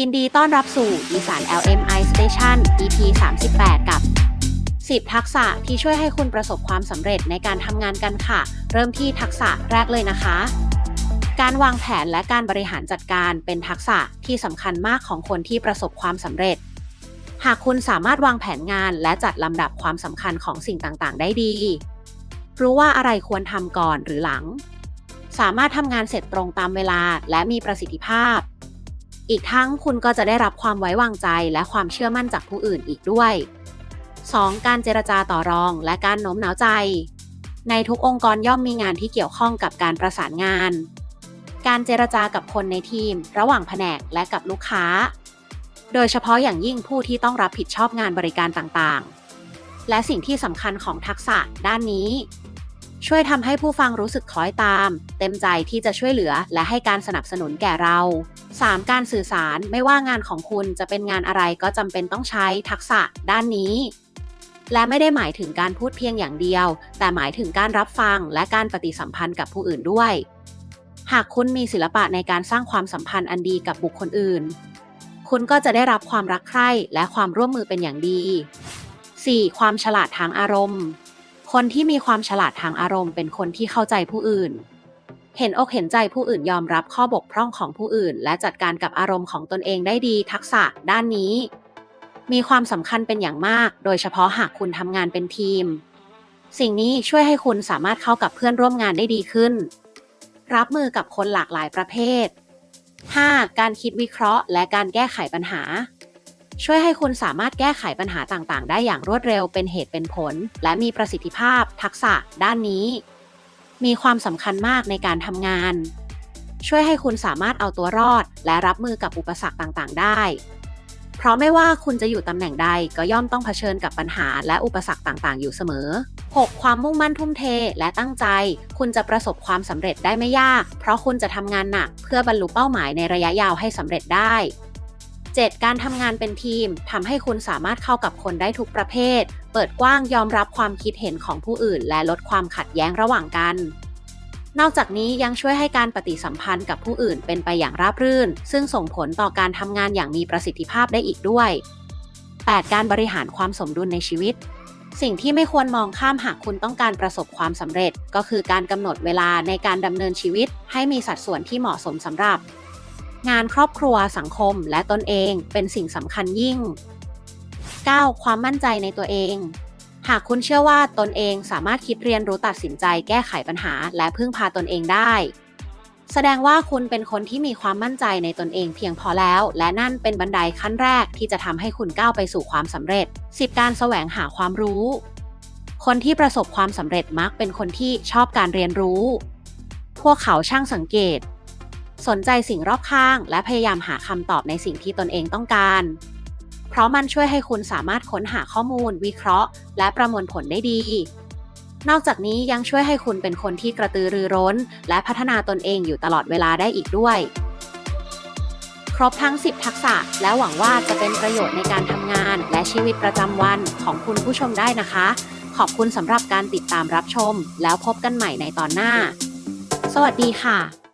ยินดีต้อนรับสู่อีสาน LMI Station EP 38 กับ 10 ทักษะที่ช่วยให้คุณประสบความสำเร็จในการทำงานกันค่ะ เริ่มที่ทักษะแรกเลยนะคะ การวางแผนและการบริหารจัดการเป็นทักษะที่สำคัญมากของคนที่ประสบความสำเร็จ หากคุณสามารถวางแผนงานและจัดลำดับความสำคัญของสิ่งต่างๆ ได้ดี รู้ว่าอะไรควรทำก่อนหรือหลัง สามารถทำงานเสร็จตรงตามเวลาและมีประสิทธิภาพ อีกทั้งคุณก็จะได้รับความไว้วางใจและความเชื่อมั่นจากผู้อื่นอีกด้วย 2. การเจรจาต่อรองและการโน้มน้าวใจ ในทุกองค์กรย่อมมีงานที่เกี่ยวข้องกับการประสานงาน การเจรจากับคนในทีม ระหว่างแผนกและกับลูกค้า โดยเฉพาะอย่างยิ่งผู้ที่ต้องรับผิดชอบงานบริการต่างๆ และสิ่งที่สำคัญของทักษะด้านนี้ ช่วยทำให้ผู้ฟังรู้สึกคล้อยตาม เต็มใจที่จะช่วยเหลือและให้การสนับสนุนแก่เรา 3. การสื่อสารไม่ว่างานของคุณจะเป็นงานอะไรก็จำเป็นต้องใช้ทักษะด้านนี้ และไม่ได้หมายถึงการพูดเพียงอย่างเดียว แต่หมายถึงการรับฟังและการปฏิสัมพันธ์กับผู้อื่นด้วย หากคุณมีศิลปะในการสร้างความสัมพันธ์อันดีกับบุคคลอื่น คุณก็จะได้รับความรักใคร่และความร่วมมือเป็นอย่างดี 4. ความฉลาดทางอารมณ์ คนที่มีความฉลาดทางอารมณ์เป็นคนที่เข้าใจผู้อื่น เห็นอกเห็นใจผู้อื่นยอมรับข้อบกพร่องของผู้อื่น และจัดการกับอารมณ์ของตนเองได้ดีทักษะด้านนี้ มีความสำคัญเป็นอย่างมาก โดยเฉพาะหากคุณทำงานเป็นทีม สิ่งนี้ช่วยให้คุณสามารถเข้ากับเพื่อนร่วมงานได้ดีขึ้น รับมือกับคนหลากหลายประเภท 5. การคิดวิเคราะห์ และการแก้ไขปัญหา ช่วยให้คุณสามารถแก้ไขปัญหาต่างๆ ได้อย่างรวดเร็วเป็นเหตุเป็นผล และมีประสิทธิภาพ ทักษะ ด้านนี้ มีความสำคัญมากในการทำงาน ช่วยให้คุณสามารถเอาตัวรอด และรับมือกับอุปสรรคต่างๆ ได้ เพราะไม่ว่าคุณจะอยู่ตำแหน่งใดก็ย่อมต้องเผชิญกับปัญหาและอุปสรรคต่างๆ อยู่เสมอ 6. ความมุ่งมั่นทุ่มเทและตั้งใจ คุณจะประสบความสำเร็จได้ไม่ยาก เพราะคุณจะทำงานหนัก เพื่อบรรลุเป้าหมายในระยะยาวให้สำเร็จได้ 7. การทำงานเป็นทีมทำให้คุณสามารถเข้ากับคนได้ทุกประเภท เปิดกว้างยอมรับความคิดเห็นของผู้อื่น และลดความขัดแย้งระหว่างกัน นอกจากนี้ยังช่วยให้การปฏิสัมพันธ์กับผู้อื่นเป็นไปอย่างราบรื่น ซึ่งส่งผลต่อการทำงานอย่างมีประสิทธิภาพได้อีกด้วย 8. การบริหารความสมดุลในชีวิต สิ่งที่ไม่ควรมองข้ามหากคุณต้องการประสบความสำเร็จ ก็คือการกำหนดเวลาในการดำเนินชีวิต ให้มีสัดส่วนที่เหมาะสมสำหรับ งานครอบครัวสังคมและตนเองเป็นสิ่งสำคัญยิ่ง 9. ความมั่นใจในตัวเอง หากคุณเชื่อว่าตนเองสามารถคิดเรียนรู้ตัดสินใจแก้ไขปัญหาและพึ่งพาตนเองได้ แสดงว่าคุณเป็นคนที่มีความมั่นใจในตนเองเพียงพอแล้ว และนั่นเป็นบันไดขั้นแรกที่จะทำให้คุณก้าวไปสู่ความสำเร็จ 10. การแสวงหาความรู้ คนที่ประสบความสำเร็จมักเป็นคนที่ชอบการเรียนรู้ พวกเขาช่างสังเกต สนใจสิ่งรอบข้าง และพยายามหาคำตอบในสิ่งที่ตนเองต้องการ เพราะมันช่วยให้คุณสามารถค้นหาข้อมูล วิเคราะห์ และประมวลผลได้ดี นอกจากนี้ยังช่วยให้คุณเป็นคนที่กระตือรือร้น และพัฒนาตนเองอยู่ตลอดเวลาได้อีกด้วย ครบทั้ง 10 ทักษะ และหวังว่าจะเป็นประโยชน์ในการทำงาน และชีวิตประจำวันของคุณผู้ชมได้นะคะ ขอบคุณสำหรับการติดตามรับชม แล้วพบกันใหม่ในตอนหน้า สวัสดีค่ะ